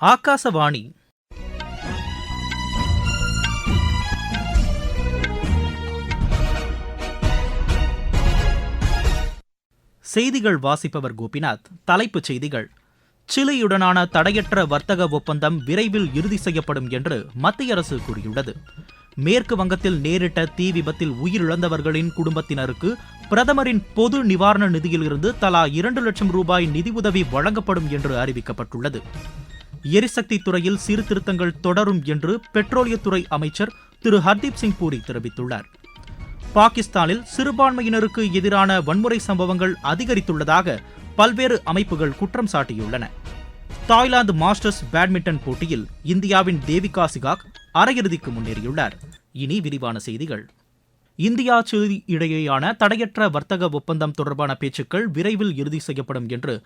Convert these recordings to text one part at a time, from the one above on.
ஆகாசவாணி. செய்திகள் வாசிப்பவர் கோபிநாத். தலைப்புச் செய்திகள். சிலியுடனான தடையற்ற வர்த்தக ஒப்பந்தம் விரைவில் இறுதி செய்யப்படும் என்று மத்திய அரசு கூறியுள்ளது. மேற்கு வங்கத்தில் நேரிட்ட தீ விபத்தில் உயிரிழந்தவர்களின் குடும்பத்தினருக்கு பிரதமரின் பொது நிவாரண நிதியிலிருந்து தலா இரண்டு லட்சம் ரூபாய் நிதியுதவி வழங்கப்படும் என்று அறிவிக்கப்பட்டுள்ளது. எரிசக்தி துறையில் சீர்திருத்தங்கள் தொடரும் என்று பெட்ரோலியத்துறை அமைச்சர் திரு ஹர்தீப் சிங் பூரி தெரிவித்துள்ளார். பாகிஸ்தானில் சிறுபான்மையினருக்கு எதிரான வன்முறை சம்பவங்கள் அதிகரித்துள்ளதாக பல்வேறு அமைப்புகள் குற்றம் சாட்டியுள்ளன. தாய்லாந்து மாஸ்டர்ஸ் பேட்மிண்டன் போட்டியில் இந்தியாவின் தேவிகா சிகாக் அரையிறுதிக்கு முன்னேறியுள்ளார். இனி விரிவான செய்திகள். இந்தியா சிலி இடையேயான தடையற்ற வர்த்தக ஒப்பந்தம் தொடர்பான பேச்சுக்கள் விரைவில் இறுதி செய்யப்படும் என்று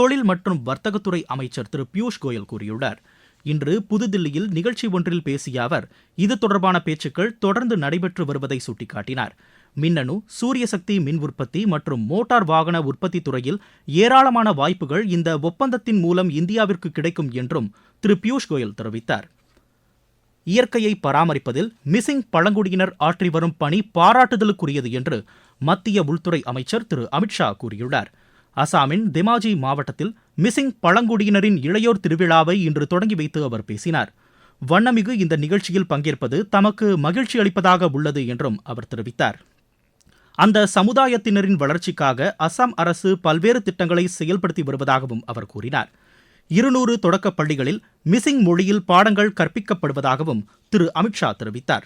தொழில் மற்றும் வர்த்தகத்துறை அமைச்சர் திரு பியூஷ் கோயல் கூறியுள்ளார். இன்று புதுதில்லியில் நிகழ்ச்சி ஒன்றில் பேசிய அவர் இது தொடர்பான பேச்சுக்கள் தொடர்ந்து நடைபெற்று வருவதை சுட்டிக்காட்டினார். மின்னணு சூரிய சக்தி மின் உற்பத்தி மற்றும் மோட்டார் வாகன உற்பத்தி துறையில் ஏராளமான வாய்ப்புகள் இந்த ஒப்பந்தத்தின் மூலம் இந்தியாவிற்கு கிடைக்கும் என்றும் திரு பியூஷ் கோயல் தெரிவித்தார். இயற்கையை பராமரிப்பதில் மிசிங் பழங்குடியினர் ஆற்றி வரும் பணி பாராட்டுதலுக்குரியது என்று மத்திய உள்துறை அமைச்சர் திரு அமித்ஷா கூறியுள்ளார். அசாமின் தெமாஜி மாவட்டத்தில் மிசிங் பழங்குடியினரின் இளையோர் திருவிழாவை இன்று தொடங்கி வைத்து அவர் பேசினார். வண்ணமிகு இந்த நிகழ்ச்சியில் பங்கேற்பது தமக்கு மகிழ்ச்சி அளிப்பதாக உள்ளது என்றும் அவர் தெரிவித்தார். அந்த சமுதாயத்தினரின் வளர்ச்சிக்காக அசாம் அரசு பல்வேறு திட்டங்களை செயல்படுத்தி வருவதாகவும் அவர் கூறினார். இருநூறு தொடக்கப் பள்ளிகளில் மிசிங் மொழியில் பாடங்கள் கற்பிக்கப்படுவதாகவும் திரு அமித்ஷா தெரிவித்தார்.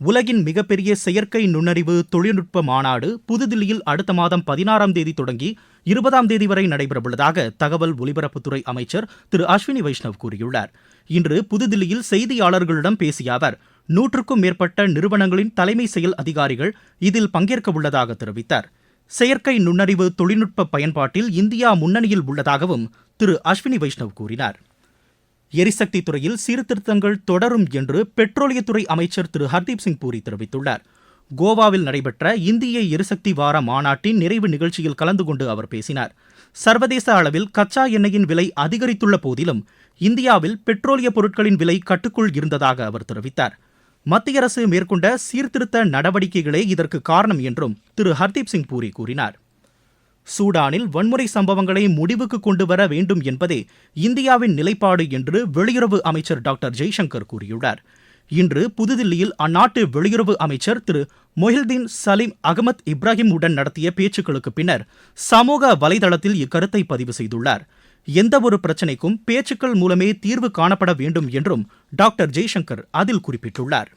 உலகின் மிகப்பெரிய செயற்கை நுண்ணறிவு தொழில்நுட்ப மாநாடு புதுதில்லியில் அடுத்த மாதம் பதினாறாம் தேதி தொடங்கி இருபதாம் தேதி வரை நடைபெறவுள்ளதாக தகவல் ஒலிபரப்புத்துறை அமைச்சர் திரு அஸ்வினி வைஷ்ணவ் கூறியுள்ளார். இன்று புதுதில்லியில் செய்தியாளர்களிடம் பேசிய அவர் நூற்றுக்கும் மேற்பட்ட நிறுவனங்களின் தலைமை செயல் அதிகாரிகள் இதில் பங்கேற்க உள்ளதாக தெரிவித்தார். செயற்கை நுண்ணறிவு தொழில்நுட்ப பயன்பாட்டில் இந்தியா முன்னணியில் உள்ளதாகவும் திரு அஸ்வினி வைஷ்ணவ் கூறினார். எரிசக்தி துறையில் சீர்திருத்தங்கள் தொடரும் என்று பெட்ரோலியத்துறை அமைச்சர் திரு. ஹர்தீப் சிங் பூரி தெரிவித்துள்ளார். கோவாவில் நடைபெற்ற இந்திய எரிசக்தி வார மாநாட்டின் நிறைவு நிகழ்ச்சியில் கலந்து கொண்டு அவர் பேசினார். சர்வதேச அளவில் கச்சா எண்ணெயின் விலை அதிகரித்துள்ள போதிலும் இந்தியாவில் பெட்ரோலிய பொருட்களின் விலை கட்டுக்குள் இருந்ததாக அவர் தெரிவித்தார். மத்திய அரசு மேற்கொண்ட சீர்திருத்த நடவடிக்கைகளே இதற்கு காரணம் என்றும் திரு. ஹர்தீப் சிங் பூரி கூறினார். சூடானில் வன்முறை சம்பவங்களை முடிவுக்கு கொண்டு வர வேண்டும் என்பதே இந்தியாவின் நிலைப்பாடு என்று வெளியுறவு அமைச்சர் டாக்டர் ஜெய்சங்கர் கூறியுள்ளார். இன்று புதுதில்லியில் அந்நாட்டு வெளியுறவு அமைச்சர் திரு மொஹில்தீன் சலீம் அகமத் இப்ராஹிம் உடன் நடத்திய பேச்சுக்களுக்கு பின்னர் சமூக வலைதளத்தில் இக்கருத்தை பதிவு செய்துள்ளார். எந்தவொரு பிரச்சினைக்கும் பேச்சுக்கள் மூலமே தீர்வு காணப்பட வேண்டும் என்றும் டாக்டர் ஜெய்சங்கர் அதில் குறிப்பிட்டுள்ளார்.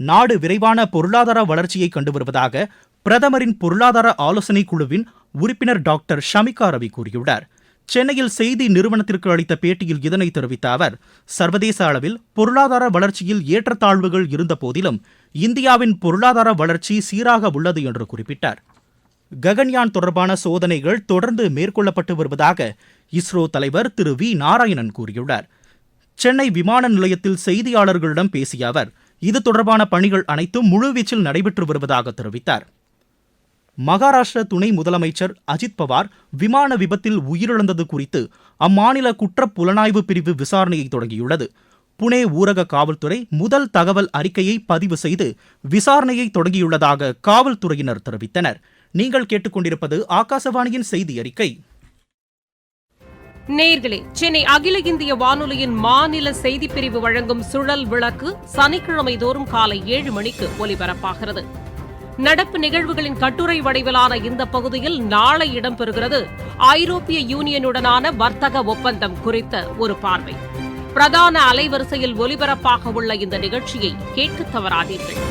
நாடு விரைவான பொருளாதார வளர்ச்சியை கண்டு வருவதாக பிரதமரின் பொருளாதார ஆலோசனை குழுவின் உறுப்பினர் டாக்டர் ஷமிகா ரவி கூறியுள்ளார். சென்னையில் செய்தி நிறுவனத்திற்கு அளித்த பேட்டியில் இதனை தெரிவித்த அவர் சர்வதேச அளவில் பொருளாதார வளர்ச்சியில் ஏற்றத்தாழ்வுகள் இருந்த போதிலும் இந்தியாவின் பொருளாதார வளர்ச்சி சீராக உள்ளது என்று குறிப்பிட்டார். ககன்யான் தொடர்பான சோதனைகள் தொடர்ந்து மேற்கொள்ளப்பட்டு வருவதாக இஸ்ரோ தலைவர் திரு வி நாராயணன் கூறியுள்ளார். சென்னை விமான நிலையத்தில் செய்தியாளர்களிடம் பேசிய அவர் இது தொடர்பான பணிகள் அனைத்தும் முழுவீச்சில் நடைபெற்று வருவதாக தெரிவித்தார். மகாராஷ்டிர துணை முதலமைச்சர் அஜித் பவார் விமான விபத்தில் உயிரிழந்தது குறித்து அம்மாநில குற்றப் புலனாய்வு பிரிவு விசாரணையை தொடங்கியுள்ளது. புனே ஊரக காவல்துறை முதல் தகவல் அறிக்கையை பதிவு செய்து விசாரணையை தொடங்கியுள்ளதாக காவல்துறையினர் தெரிவித்தனர். நீங்கள் கேட்டுக்கொண்டிருப்பது ஆகாசவாணியின் செய்தி அறிக்கை. நேர்களே சென்னை அகில இந்திய வானொலியின் மாநில செய்திப்பிரிவு வழங்கும் சுழல் விளக்கு சனிக்கிழமை தோறும் காலை ஏழு மணிக்கு ஒலிபரப்பாகிறது. நடப்பு நிகழ்வுகளின் கட்டுரை வடிவிலான இந்த பகுதியில் நாளை இடம்பெறுகிறது. ஐரோப்பிய யூனியனுடனான வர்த்தக ஒப்பந்தம் குறித்த ஒரு பார்வை. பிரதான அலைவரிசையில் ஒலிபரப்பாக உள்ள இந்த நிகழ்ச்சியை கேட்க தவறாதீர்கள்.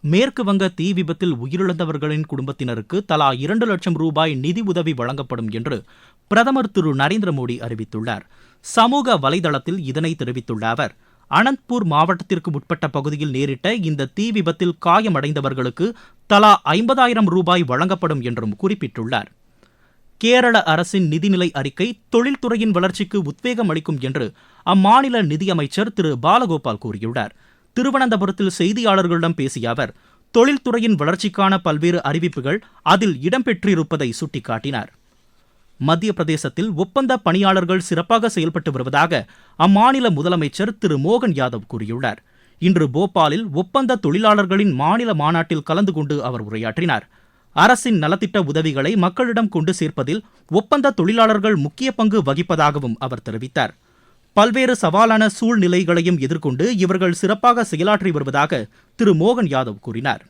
மேற்கு வங்க தீ விபத்தில் உயிரிழந்தவர்களின் குடும்பத்தினருக்கு தலா இரண்டு லட்சம் ரூபாய் நிதி உதவி வழங்கப்படும் என்று பிரதமர் திரு நரேந்திர மோடி அறிவித்துள்ளார். சமூக வலைதளத்தில் இதனை தெரிவித்துள்ள அவர் அனந்த்பூர் மாவட்டத்திற்கு உட்பட்ட பகுதியில் நேரிட்ட இந்த தீ விபத்தில் காயமடைந்தவர்களுக்கு தலா ஐம்பதாயிரம் ரூபாய் வழங்கப்படும் என்றும் குறிப்பிட்டுள்ளார். கேரள அரசின் நிதிநிலை அறிக்கை தொழில்துறையின் வளர்ச்சிக்கு உத்வேகம் அளிக்கும் என்று அம்மாநில நிதியமைச்சர் திரு. பாலகோபால் கூறியுள்ளார். திருவனந்தபுரத்தில் செய்தியாளர்களிடம் பேசிய அவர் தொழில்துறையின் வளர்ச்சிக்கான பல்வேறு அறிவிப்புகள் அதில் இடம்பெற்றிருப்பதை சுட்டிக்காட்டினார். மத்திய பிரதேசத்தில் ஒப்பந்த பணியாளர்கள் சிறப்பாக செயல்பட்டு வருவதாக அம்மாநில முதலமைச்சர் திரு. மோகன் யாதவ் கூறியுள்ளார். இன்று போபாலில் ஒப்பந்த தொழிலாளர்களின் மாநில மாநாட்டில் கலந்து கொண்டு அவர் உரையாற்றினார். அரசின் நலத்திட்ட உதவிகளை மக்களிடம் கொண்டு சேர்ப்பதில் ஒப்பந்த தொழிலாளர்கள் முக்கிய பங்கு வகிப்பதாகவும் அவர் தெரிவித்தார். பல்வேறு சவாலான சூழ்நிலைகளையும் எதிர்கொண்டு இவர்கள் சிறப்பாக செயலாற்றி வருவதாக திரு. மோகன் யாதவ் கூறினார்.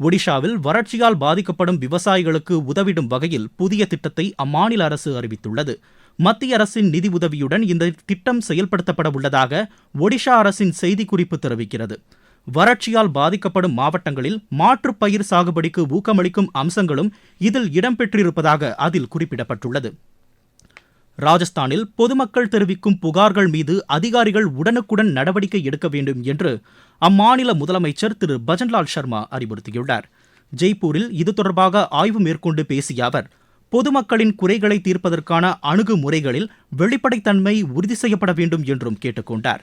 ஒடிஷாவில் வறட்சியால் பாதிக்கப்படும் விவசாயிகளுக்கு உதவிடும் வகையில் புதிய திட்டத்தை அம்மாநில அரசு அறிவித்துள்ளது. மத்திய அரசின் நிதி உதவியுடன் இந்த திட்டம் செயல்படுத்தப்பட உள்ளதாக ஒடிஷா அரசின் செய்திக்குறிப்பு தெரிவிக்கிறது. வறட்சியால் பாதிக்கப்படும் மாவட்டங்களில் மாற்றுப் பயிர் சாகுபடிக்கு ஊக்கமளிக்கும் அம்சங்களும் இதில் இடம்பெற்றிருப்பதாக அதில் குறிப்பிடப்பட்டுள்ளது. ராஜஸ்தானில் பொதுமக்கள் தெரிவிக்கும் புகார்கள் மீது அதிகாரிகள் உடனுக்குடன் நடவடிக்கை எடுக்க வேண்டும் என்று அம்மாநில முதலமைச்சர் திரு. பஜன்லால் சர்மா அறிவுறுத்தியுள்ளார். ஜெய்ப்பூரில் இது தொடர்பாக ஆய்வு மேற்கொண்டு பேசிய அவர் பொதுமக்களின் குறைகளை தீர்ப்பதற்கான அணுகுமுறைகளில் வெளிப்படைத்தன்மை உறுதி செய்யப்பட வேண்டும் என்றும் கேட்டுக்கொண்டார்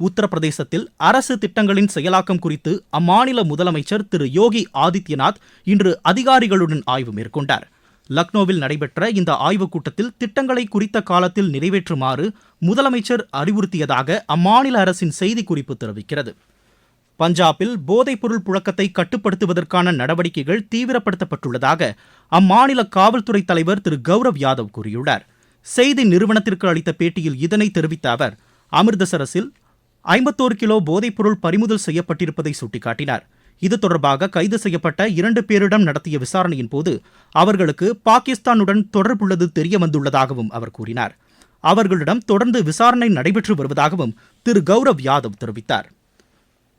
உத்தரப்பிரதேசத்தில் அரசு திட்டங்களின் செயலாக்கம் குறித்து அம்மாநில முதலமைச்சர் திரு. யோகி ஆதித்யநாத் இன்று அதிகாரிகளுடன் ஆய்வு மேற்கொண்டார். லக்னோவில் நடைபெற்ற இந்த ஆய்வுக் கூட்டத்தில் திட்டங்களை குறித்த காலத்தில் நிறைவேற்றுமாறு முதலமைச்சர் அறிவுறுத்தியதாக அம்மாநில அரசின் செய்திக்குறிப்பு தெரிவிக்கிறது. பஞ்சாபில் போதைப்பொருள் புழக்கத்தை கட்டுப்படுத்துவதற்கான நடவடிக்கைகள் தீவிரப்படுத்தப்பட்டுள்ளதாக அம்மாநில காவல்துறை தலைவர் திரு கௌரவ் யாதவ் கூறியுள்ளார். செய்தி நிறுவனத்திற்கு அளித்த பேட்டியில் இதனை தெரிவித்த அவர் அமிர்தசரஸில் ஐம்பத்தோரு கிலோ போதைப்பொருள் பறிமுதல் செய்யப்பட்டிருப்பதை சுட்டிக்காட்டினார். இது தொடர்பாக கைது செய்யப்பட்ட இரண்டு பேரிடம் நடத்திய விசாரணையின் போது அவர்களுக்கு பாகிஸ்தானுடன் தொடர்புள்ளது தெரிய வந்துள்ளதாகவும் அவர் கூறினார். அவர்களிடம் தொடர்ந்து விசாரணை நடைபெற்று வருவதாகவும் திரு கௌரவ் யாதவ் தெரிவித்தார்.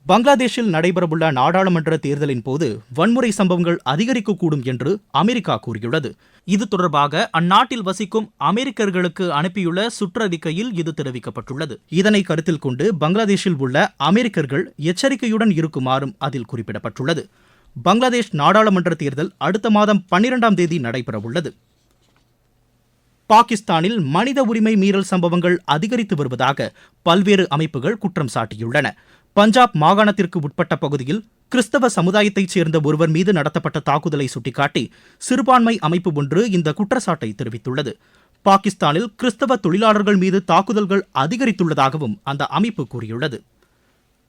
பங்களாதேஷில் நடைபெறவுள்ள நாடாளுமன்ற தேர்தலின் போது வன்முறை சம்பவங்கள் அதிகரிக்கக்கூடும் என்று அமெரிக்கா கூறியுள்ளது. இது தொடர்பாக அந்நாட்டில் வசிக்கும் அமெரிக்கர்களுக்கு அனுப்பியுள்ள சுற்றறிக்கையில் இது தெரிவிக்கப்பட்டுள்ளது. இதனை கருத்தில் கொண்டு பங்களாதேஷில் உள்ள அமெரிக்கர்கள் எச்சரிக்கையுடன் இருக்குமாறும் அதில் குறிப்பிடப்பட்டுள்ளது. பங்களாதேஷ் நாடாளுமன்ற தேர்தல் அடுத்த மாதம் பன்னிரெண்டாம் தேதி நடைபெறவுள்ளது. பாகிஸ்தானில் மனித உரிமை மீறல் சம்பவங்கள் அதிகரித்து வருவதாக பல்வேறு அமைப்புகள் குற்றம் சாட்டியுள்ளன. பஞ்சாப் மாகாணத்திற்கு உட்பட்ட பகுதியில் கிறிஸ்தவ சமுதாயத்தைச் சேர்ந்த ஒருவர் மீது நடத்தப்பட்ட தாக்குதலை சுட்டிக்காட்டி சிறுபான்மை அமைப்பு ஒன்று இந்த குற்றச்சாட்டை தெரிவித்துள்ளது. பாகிஸ்தானில் கிறிஸ்தவ தொழிலாளர்கள் மீது தாக்குதல்கள் அதிகரித்துள்ளதாகவும் அந்த அமைப்பு கூறியுள்ளது.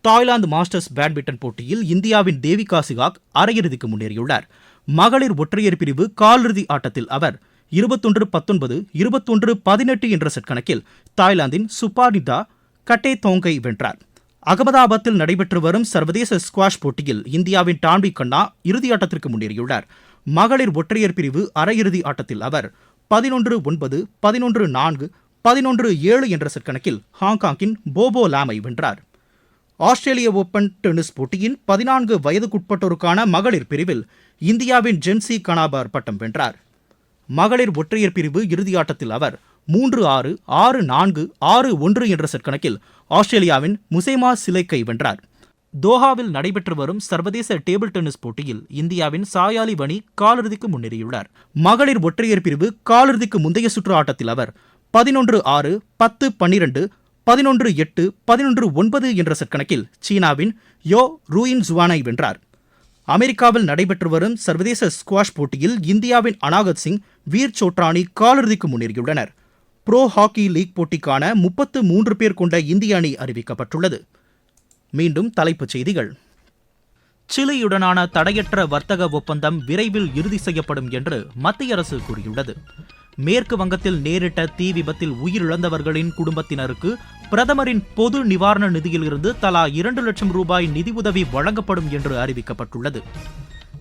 தாய்லாந்து மாஸ்டர்ஸ் பேட்மிண்டன் போட்டியில் இந்தியாவின் தேவிகா சிகாக் அரையிறுதிக்கு முன்னேறியுள்ளார். மகளிர் ஒற்றையர் பிரிவு காலிறுதி ஆட்டத்தில் அவர் இருபத்தொன்று பத்தொன்பது இருபத்தொன்று பதினெட்டு என்ற செட் கணக்கில் தாய்லாந்தின் சுபானிதா கட்டே தோங்கை வென்றார். அகமதாபாத்தில் நடைபெற்று வரும் சர்வதேச ஸ்குவாஷ் போட்டியில் இந்தியாவின் டான்வி கண்ணா இறுதியாட்டத்திற்கு முன்னேறியுள்ளார். மகளிர் ஒற்றையர் பிரிவு அரையிறுதி ஆட்டத்தில் அவர் பதினொன்று ஒன்பது பதினொன்று நான்கு பதினொன்று ஏழு என்ற செற்கணக்கில் ஹாங்காங்கின் போபோ லாமை வென்றார். ஆஸ்திரேலிய ஓபன் டென்னிஸ் போட்டியின் பதினான்கு வயதுக்குட்பட்டோருக்கான மகளிர் பிரிவில் இந்தியாவின் ஜென்சி கனாபார் பட்டம் வென்றார். மகளிர் ஒற்றையர் பிரிவு இறுதியாட்டத்தில் அவர் மூன்று ஆறு ஆறு நான்கு ஆறு ஒன்று என்ற செட் கணக்கில் ஆஸ்திரேலியாவின் முசேமா சிலைக்கை வென்றார். தோஹாவில் நடைபெற்று வரும் சர்வதேச டேபிள் டென்னிஸ் போட்டியில் இந்தியாவின் சாயாலி வணி காலிறுதிக்கு முன்னேறியுள்ளார். மகளிர் ஒற்றையர் பிரிவு காலிறுதிக்கு முந்தைய சுற்று ஆட்டத்தில் அவர் பதினொன்று ஆறு பத்து பன்னிரண்டு பதினொன்று எட்டு பதினொன்று ஒன்பது என்ற செட் கணக்கில் சீனாவின் யோ ரூயின் ஜுவானை வென்றார். அமெரிக்காவில் நடைபெற்று வரும் சர்வதேச ஸ்குவாஷ் போட்டியில் இந்தியாவின் அனாகத் சிங் வீர் சோட்ரானி காலிறுதிக்கு முன்னேறியுள்ளனர். ப்ரோ ஹாக்கி லீக் போட்டிக்கான முப்பத்து மூன்று பேர் கொண்ட இந்திய அணி அறிவிக்கப்பட்டுள்ளது. மீண்டும் தலைப்புச் செய்திகள். சிலியுடனான தடையற்ற வர்த்தக ஒப்பந்தம் விரைவில் இறுதி செய்யப்படும் என்று மத்திய அரசு கூறியுள்ளது. மேற்கு வங்கத்தில் நேரிட்ட தீ விபத்தில் உயிரிழந்தவர்களின் குடும்பத்தினருக்கு பிரதமரின் பொது நிவாரண நிதியிலிருந்து தலா இரண்டு லட்சம் ரூபாய் நிதியுதவி வழங்கப்படும் என்று அறிவிக்கப்பட்டுள்ளது.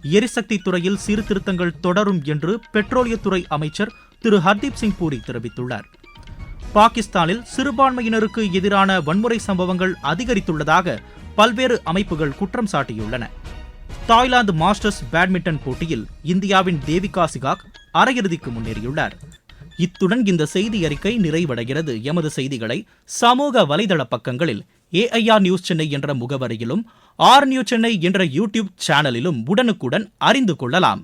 எரிசக்தி துறையில் சீர்திருத்தங்கள் தொடரும் என்று பெட்ரோலியத்துறை அமைச்சர் திரு ஹர்தீப் சிங் பூரி தெரிவித்துள்ளார். பாகிஸ்தானில் சிறுபான்மையினருக்கு எதிரான வன்முறை சம்பவங்கள் அதிகரித்துள்ளதாக பல்வேறு அமைப்புகள் குற்றம் சாட்டியுள்ளன. தாய்லாந்து மாஸ்டர்ஸ் பேட்மிண்டன் போட்டியில் இந்தியாவின் தேவிகா சிகாக் அரையிறுதிக்கு முன்னேறியுள்ளார். இத்துடன் இந்த செய்தி அறிக்கை நிறைவடைகிறது. எமது செய்திகளை சமூக வலைதள பக்கங்களில் ஏஐஆர் நியூஸ் சென்னை என்ற முகவரியிலும் ஆர் நியூஸ் சென்னை என்ற யூடியூப் சேனலிலும் உடனுக்குடன் அறிந்து கொள்ளலாம்.